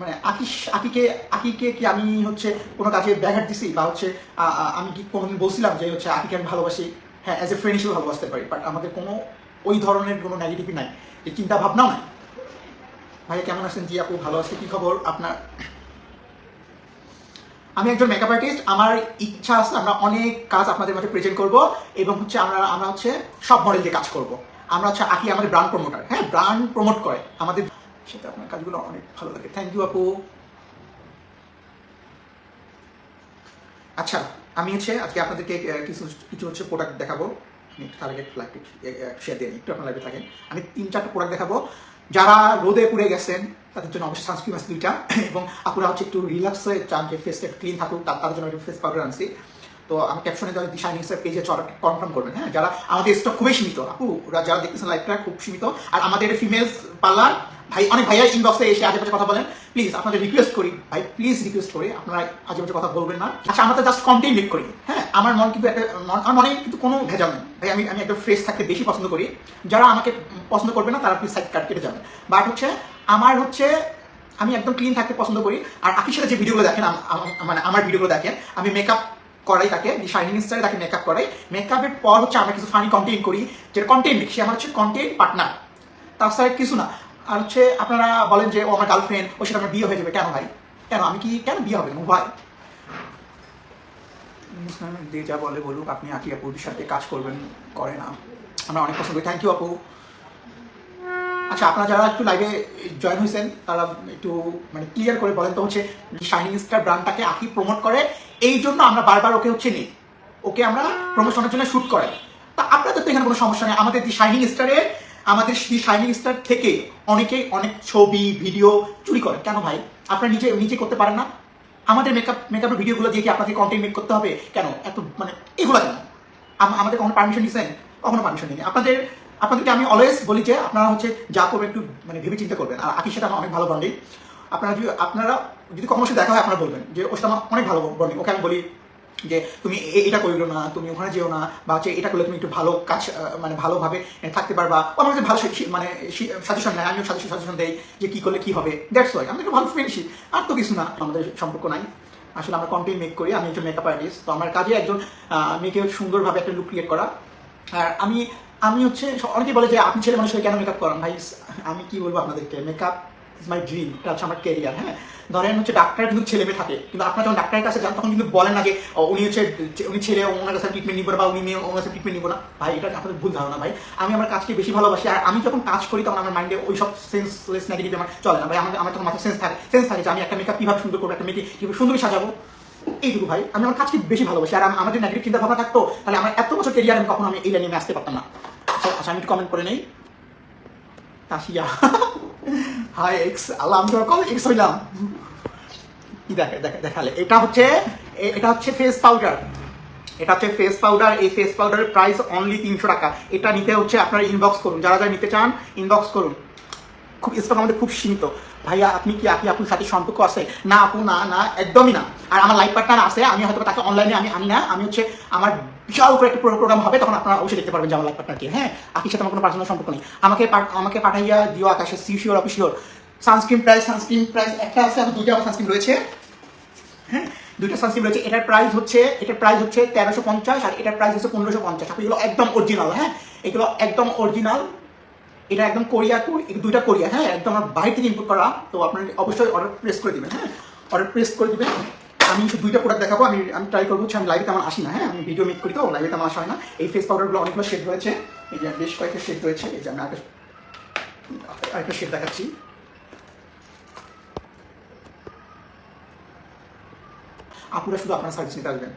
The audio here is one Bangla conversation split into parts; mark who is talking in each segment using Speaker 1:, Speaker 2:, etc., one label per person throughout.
Speaker 1: মানে আকিস আকিকে আকিকে কি আমি হচ্ছে কোনো কাজে ব্যাঘাট দিছি বা হচ্ছে আমি কি কোনোদিন বলছিলাম যে হচ্ছে আকিকে আমি ভালোবাসি? হ্যাঁ অ্যাজ এ ফ্রেন্ড হিসেবে ভালোবাসতে পারি বাট আমাদের কোনো ওই ধরনের কোনো নেগেটিভই নাই। এই চিন্তা ভাবনাও নাই। ভাই, কেমন আছেন? জি আপু, ভালো আছে। কি খবর আপনার? আমি একজন মেকআপ আর্টিস্ট আমার ইচ্ছা আছে আমরা অনেক কাজ আপনাদের মাঝে প্রেজেন্ট করব এবং হচ্ছে আমরা আমরা হচ্ছে সব মডেল দিয়ে কাজ করব। আমরা হচ্ছে আকি আমাদের ব্র্যান্ড প্রমোটার হ্যাঁ ব্র্যান্ড প্রমোট করে। আমাদের সেটা আপনার কাজগুলো অনেক ভালো লাগে। থ্যাংক ইউ আপু। আচ্ছা আমি হচ্ছে আজকে আপনাদেরকে কিছু কিছু হচ্ছে প্রোডাক্ট দেখাবো। আমি তার আগে লাইভটি শেয়ার দিয়ে একটু আপনার লাইভে থাকেন। আমি তিন, চারটা প্রোডাক্ট দেখাবো। যারা রোদে পুড়ে গেছেন, তাদের জন্য অবশ্যই সানস্ক্রিন আছে দুইটা। এবং আপুরা হচ্ছে একটু রিল্যাক্স হয়ে চান যে ফেসটা ক্লিন থাকুক, তার তার জন্য একটা ফেস পাউডার আনছি। তো আমি ক্যাপশনে দেওয়া দিশা পেজে কনফার্ম করবেন হ্যাঁ? যারা আমাদের স্টক খুবই সীমিত, আপু যারা দেখতেছেন লাইফটা খুব সীমিত। আর আমাদের ফিমেলস পার্লার ভাই, অনেক ভাইয়া ইনবক্সে এসে বাজে কথা বলেন। প্লিজ আপনাদের রিকোয়েস্ট করি। ভাই প্লিজ রিকোয়েস্ট করি আপনারা বাজে কথা বলবেন না। আচ্ছা আমরা তো জাস্ট কন্টেন্ট মেক করি হ্যাঁ? আমার মন কিন্তু একটা আমার মনে কিন্তু কোনো ভেজাল নেই। ভাই, আমি আমি একটা ফ্রেশ থাকতে বেশি পছন্দ করি। যারা আমাকে পছন্দ করবে না, তারা প্লিজ সাইড কাট কেটে যাবেন বাট হচ্ছে, আমার হচ্ছে, আমি একদম ক্লিন থাকতে পছন্দ করি। আর আকির সাথে যে ভিডিওগুলো দেখেন মানে আমার ভিডিওগুলো দেখেন, আমি মেকআপ করাই তাকে শাইনিং স্টারে তাকে মেকআপ করাই। মেকআপের পর হচ্ছে আমরা কিছু ফানি কন্টেন্ট করি, যেটা কন্টেন্ট সে আমার হচ্ছে কন্টেন্ট পার্টনার তাছাড়া কিছু না। আর হচ্ছে আপনারা বলেন যে, ও আমার গার্লফ্রেন্ড ও সেটা আমার বিয়ে হয়ে যাবে। কেন ভাই? কেন? আমি কি, কেন বিয়ে হবে? না ভাই। যে যা বলে বলুক, আপনি আকি আপুর সাথে কাজ করবেন করে না। আমরা অনেক পছন্দ করি। থ্যাংক ইউ আপু। আচ্ছা আপনারা যারা একটু লাইভে জয়েন হয়েছেন, তারা একটু মানে ক্লিয়ার করে বলেন তো হচ্ছে শাইনিং স্টার ব্র্যান্ডটাকে আকি প্রমোট করে, এই জন্য আমরা বারবার ওকে হচ্ছে নিই। ওকে আমরা প্রমোশনের জন্য শ্যুট করে তা আপনাদের তো এখানে কোনো সমস্যা নেই। আমাদের দি শাইনিং স্টারে আমাদের দি শাইনিং স্টার থেকে অনেকেই অনেক ছবি ভিডিও চুরি করে। কেন ভাই? আপনারা নিজে নিজে করতে পারেন না? আমাদের মেকআপ মেকআপের ভিডিওগুলো দিয়ে কি আপনাকে কন্টেন্ট মেক করতে হবে? কেন? এত মানে এগুলো কেন? আমাদের কখনো পারমিশন দিচ্ছেন কখনো পারমিশন দিইনি আপনাদের আপনাদেরকে আমি অলওয়েজ বলি যে আপনারা হচ্ছে যা করবেন একটু মানে ভেবে চিন্তা করবেন। আর আকির সাথে আমার অনেক ভালো বন্ডিং আপনারা যদি আপনারা যদি কখনো সাথে দেখা হয়, আপনারা বলবেন যে ওর সাথে আমার অনেক ভালো বন্ডিং ওকে আমি বলি যে তুমি এটা করিল না, তুমি ওখানে যেও না, বা হচ্ছে এটা করলে তুমি একটু ভালো কাজ মানে ভালোভাবে থাকতে পারবা। আমার ভালো মানে সাজেশন নেয়, আমিও সাজেশন সাজেশন দেই যে কী করলে কী হবে। দ্যাটস ওয়াই আমাদের ভালো ফ্রেন্ডশিপ আর তো কিছু না, আমাদের সম্পর্ক নাই। আসলে আমরা কন্টেন্ট মেক করি, আমি একজন মেকআপ আর্টিস্ট তো আমার কাজে একজন মেয়েকে সুন্দরভাবে একটা লুক ক্রিয়েট করা। আর আমি আমি হচ্ছে, অনেকেই বলে যে আপনি ছেলে মানুষ কেন মেকআপ করান? ভাই, আমি কি বলব আপনাদেরকে? মেকআপ ইজ মাই ড্রিম এটা হচ্ছে আমার কেরিয়ার হ্যাঁ? ধরেন হচ্ছে ডাক্তার কিন্তু ছেলে মেয়ে থাকে, কিন্তু আপনার যখন ডাক্তারের কাছে যান, তখন কিন্তু বলেন না যে উনি হচ্ছে, উনি ছেলে ওনার কাছে ট্রিটমেন্ট নিব বা উনি মেয়ে ওনার কাছে ট্রিটমেন্ট নিব না। ভাই, এটা আপনাদের ভুল ধারণা, ভাই। আমি আমার কাজকে বেশি ভালোবাসি, আর আমি যখন কাজ করি, তখন আমার মাইন্ডে ওই সব সেন্সলেস নেগেটিভ আমার চলে না। ভাই, আমার আমার তখন মাথায় সেন্স থাকে সেন্স থাকে যে আমি একটা মেকআপ কীভাবে সুন্দর করব, একটা মেয়েকে কীভাবে সুন্দর সাজাবো। এইটুকু, ভাই। আমি আমার কাজকে বেশি ভালোবাসি, আর আম- আমাদের নেগেটিভ চিন্তা ভাবনা থাকতো, তাহলে আমার এত বছর কেরিয়ার আমি কখনো আমি এই লাইনে আসতে পারতাম না। আচ্ছা আমি কমেন্ট করে নেই। তাসিয়া। হাই এক্স আল্লাহ, আমি তোমার এক্স হইলাম? কি দেখে দেখে, দেখালে। এটা হচ্ছে এটা হচ্ছে ফেস পাউডার এটা হচ্ছে ফেস পাউডার এই ফেস পাউডারের প্রাইস অনলি তিনশো টাকা। এটা নিতে হচ্ছে আপনারা ইনবক্স করুন। যারা যারা নিতে চান ইনবক্স করুন। খুব স্টক আমাদের খুব সীমিত। ভাইয়া, আপনি কি, আপনি আপুর সাথে সম্পর্ক আছে? না, আপু, না না, একদমই না। আর আমার লাইফ পার্টনার আছে, আমি হয়তো তাকে অনলাইনে আমি আমি না, আমি হচ্ছে আমার বিশাল করে একটা প্রোগ্রাম হবে, তখন আপনারা অবশ্যই দেখতে পারবেন লাইফ পার্টনারকে হ্যাঁ আকির সাথে আমার কোনো পার্সোনাল সম্পর্ক নেই। আমাকে আমাকে পাঠাইয়া দিও আকাশে সি শিওর অফিসিওর সানস্ক্রিন প্রাইস সানস্ক্রিন প্রাইস একটা আছে, আর দুইটা সানস্ক্রিন রয়েছে। হ্যাঁ দুইটা সানস্ক্রিন রয়েছে। এটার প্রাইস হচ্ছে এটার প্রাইস হচ্ছে তেরোশো পঞ্চাশ, আর এটার প্রাইস হচ্ছে পনেরোশো পঞ্চাশ। আপনি এগুলো একদম অরিজিনাল হ্যাঁ? এগুলো একদম অরিজিনাল এটা একদম কোরিয়া কোরি- দুইটা কোরিয়া হ্যাঁ? একদম আমার বাইরে থেকে ইম্পোর্ট করা। তো আপনার অবশ্যই অর্ডার প্রেস করে দেবেন হ্যাঁ? অর্ডার প্রেস করে দিবেন। আমি দুইটা প্রোডাক্ট দেখাবো, আমি আমি ট্রাই করব হচ্ছে আমি লাইভে তেমন আসি না হ্যাঁ? আমি ভিডিও মেক করি তো লাইভে তেমন আসা হয় না। এই ফেস পাউডারগুলো অনেকগুলো শেড রয়েছে। এই যে বেশ কয়েকটা শেড রয়েছে। এই যে আমি আরেকটা শেড দেখাচ্ছি। আপুরা শুধু আপনার সার্ভিস নিতে আসবেন।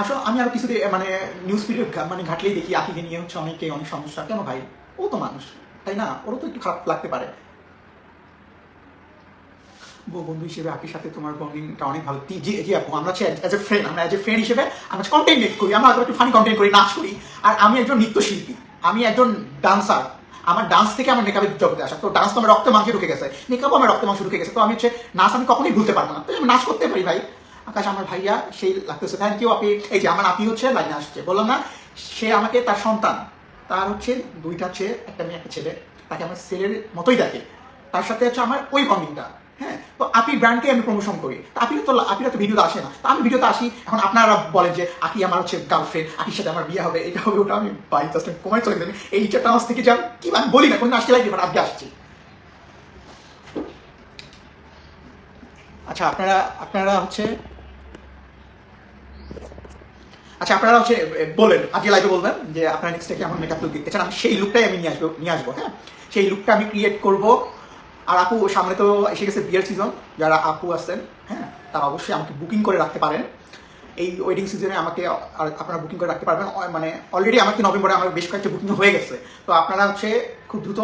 Speaker 1: আসলে আমি আরও কিছু মানে নিউজ ভিডিও মানে ঘাটলেই দেখি, আকিকে নিয়ে হচ্ছে অনেকে অনেক সমস্যা। কেন ভাই? ও তো মানুষ। তাই না? ওরও তো একটু খারাপ লাগতে পারে। বন্ধু হিসেবে আকির সাথে তোমার বন্ডিংটা অনেক ভালো। জি জি আপু, আমরা অ্যাজ এ ফ্রেন্ড আমরা অ্যাজ এ ফ্রেন্ড হিসেবে আমরা কন্টেন্ট মেক করি। আমরা একটু ফানি কন্টেন্ট করি, নাচ করি। আর আমি একজন নৃত্যশিল্পী। আমি একজন ডান্সার আমার ডান্স থেকে আমার মেকআপের জগতে আসা। তো ডান্স তো আমার রক্তে মাংসে ঢুকে গেছে। মেকআপও আমার রক্তে মাংসে ঢুকে গেছে। তো আমি হচ্ছে নাচ আমি কখনোই ভুলতে পারব না। তো আমি নাচ করতে পারি ভাই। আকাশ, আমার ভাইয়া, সেই লাগতেছে। থ্যাংক ইউ আপনি এই যে আমার আপনি হচ্ছে, লাইনে আসছে। বললাম না, সে আমাকে তার সন্তান। তার হচ্ছে দুইটা ছেলে, একটা মেয়ে, একটা ছেলে। তাকে আমার ছেলের মতোই দেখে। তার সাথে হচ্ছে আমার ওই বন্ডিংটা হ্যাঁ? তো আপি ব্র্যান্ডকে আমি প্রমোশন করি। তো আপিরা তো আপিরা তো ভিডিওতে আসে না। তো আমি ভিডিওতে আসি, এখন আপনারা বলেন যে আকি আমার হচ্ছে গার্লফ্রেন্ড আকির সাথে আমার বিয়ে হবে, এটা হবে ওটা আমি বাই জাস্ট কমাই চলে যাবে। এই চারটা মাস থেকে যান কি আমি বলি না, কোনো আসতে লাগবে বাট আজকে আসছি। আচ্ছা আপনারা আপনারা হচ্ছে আচ্ছা আপনারা হচ্ছে বলেন আজকে লাইভে বলবেন যে আপনারা নেক্সট কেমন মেকআপ লুক দেখতে চান আমি সেই লুকটাই আমি নিয়ে আসব নিয়ে আসব হ্যাঁ? সেই লুকটা আমি ক্রিয়েট করব। আর আপু, সামনে তো এসে গেছে বিয়ের সিজন যারা আপু আছেন হ্যাঁ তারা অবশ্যই আমাকে বুকিং করে রাখতে পারেন। এই ওয়েডিং সিজনে আমাকে আর আপনারা বুকিং করে রাখতে পারবেন। মানে অলরেডি আমাকে নভেম্বরে আমার বেশ কয়েকটা বুকিং হয়ে গেছে। তো আপনারা হচ্ছে খুব দ্রুত